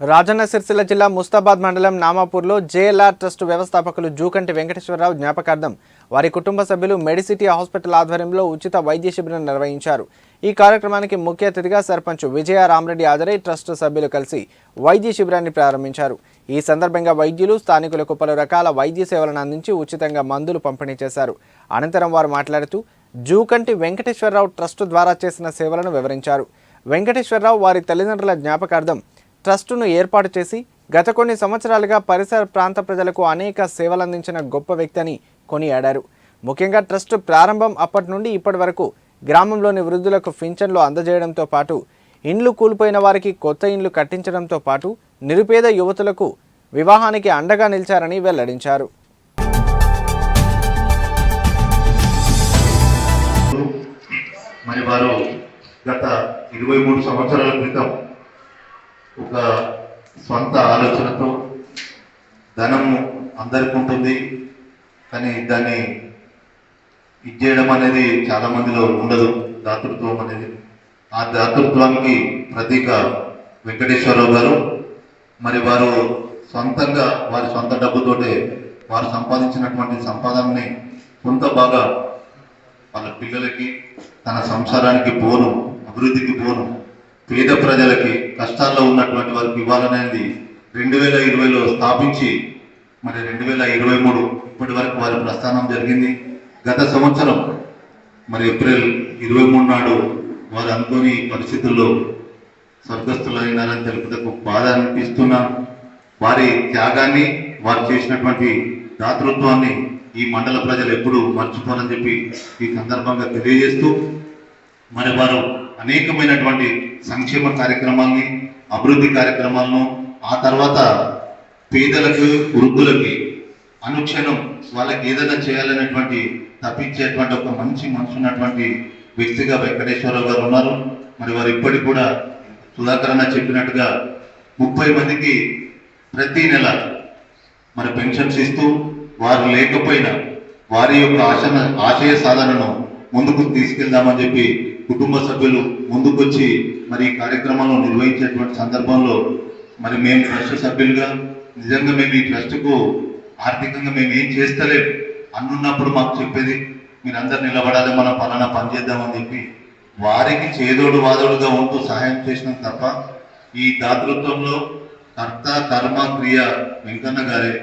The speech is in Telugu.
రాజన్న సిరిసిల్ల జిల్లా ముస్తాబాద్ మండలం నామాపూర్లో జేఎల్ఆర్ ట్రస్ట్ వ్యవస్థాపకులు జూకంటి వెంకటేశ్వరరావు జ్ఞాపకార్థం వారి కుటుంబ సభ్యులు మెడిసిటీ హాస్పిటల్ ఆధ్వర్యంలో ఉచిత వైద్య శిబిరం నిర్వహించారు. ఈ కార్యక్రమానికి ముఖ్య అతిథిగా సర్పంచ్ విజయ రామరెడ్డి హాజరై ట్రస్ట్ సభ్యులు కలిసి వైద్య శిబిరాన్ని ప్రారంభించారు. ఈ సందర్భంగా వైద్యులు స్థానికులకు పలు రకాల వైద్య సేవలను అందించి ఉచితంగా మందులు పంపిణీ చేశారు. అనంతరం వారు మాట్లాడుతూ జూకంటి వెంకటేశ్వరరావు ట్రస్ట్ ద్వారా చేసిన సేవలను వివరించారు. వెంకటేశ్వరరావు వారి తల్లిదండ్రుల జ్ఞాపకార్థం ట్రస్టును ఏర్పాటు చేసి గత కొన్ని సంవత్సరాలుగా పరిసర ప్రాంత ప్రజలకు అనేక సేవలందించిన గొప్ప వ్యక్తి అని కొనియాడారు. ముఖ్యంగా ట్రస్ట్ ప్రారంభం అప్పటి నుండి ఇప్పటి వరకు గ్రామంలోని వృద్ధులకు పింఛన్లు అందజేయడంతో పాటు ఇండ్లు కూలిపోయిన వారికి కొత్త ఇండ్లు కట్టించడంతో పాటు నిరుపేద యువతులకు వివాహానికి అండగా నిలిచారని వెల్లడించారు. మరి వారు గత ఇరవై మూడు సంవత్సరాల క్రితం ఒక సొంత ఆలోచనతో ధనము అందరికి ఉంటుంది. కానీ దాన్ని ఇచ్చేయడం అనేది చాలా మందిలో ఉండదు. దాతృత్వం అనేది. ఆ దాతృత్వానికి ప్రతీక వెంకటేశ్వరరావు గారు. మరి వారు సొంతంగా వారి సొంత డబ్బుతోటే వారు సంపాదించినటువంటి సంపాదనని కొంత బాగా వాళ్ళ పిల్లలకి తన సంసారానికి పోను అభివృద్ధికి పోను పేద ప్రజలకి కష్టాల్లో ఉన్నటువంటి వారికి ఇవ్వాలనేది రెండు వేల ఇరవైలో స్థాపించి మరి రెండు వేల ఇరవై మూడు ఇప్పటి వరకు వారి ప్రస్థానం జరిగింది. గత సంవత్సరం మరి ఏప్రిల్ ఇరవై మూడు నాడు వారు అనుకోని పరిస్థితుల్లో స్వర్గస్థులైనారని తెలుపుటకు బాధ అనిపిస్తున్నాను వారి త్యాగాన్ని వారు చేసినటువంటి దాతృత్వాన్ని ఈ మండల ప్రజలు ఎప్పుడూ మర్చిపోరని చెప్పి ఈ సందర్భంగా తెలియజేస్తూ మరి వారు అనేకమైనటువంటి సంక్షేమ కార్యక్రమాల్ని అభివృద్ధి కార్యక్రమాలను ఆ తర్వాత పేదలకు వృద్ధులకి అనుక్షణం వాళ్ళకి ఏదైనా చేయాలనేటువంటి తప్పించేటువంటి ఒక మంచి మనసు ఉన్నటువంటి వ్యక్తిగా వెంకటేశ్వరరావు గారు ఉన్నారు. మరి వారు ఇప్పటికి కూడా సుధాకర్ అన్న చెప్పినట్టుగా ముప్పై మందికి ప్రతి నెల మరి పెన్షన్స్ ఇస్తూ వారు లేకపోయినా వారి యొక్క ఆశన ఆశయ సాధనను ముందుకు తీసుకెళ్దామని చెప్పి కుటుంబ సభ్యులు ముందుకొచ్చి మరి ఈ కార్యక్రమాలను నిర్వహించేటువంటి సందర్భంలో మరి మేము ట్రస్ట్ సభ్యులుగా నిజంగా మేము ఈ ట్రస్ట్కు ఆర్థికంగా మేము ఏం చేస్తలేం అన్నున్నప్పుడు మాకు చెప్పేది మీరందరు నిలబడాలి మనం పలానా పని చేద్దామని చెప్పి వారికి చేదోడు వాదోడుగా ఉంటూ సహాయం చేసినాం తప్ప ఈ దాతృత్వంలో కర్త కర్మ క్రియ వెంకన్న గారే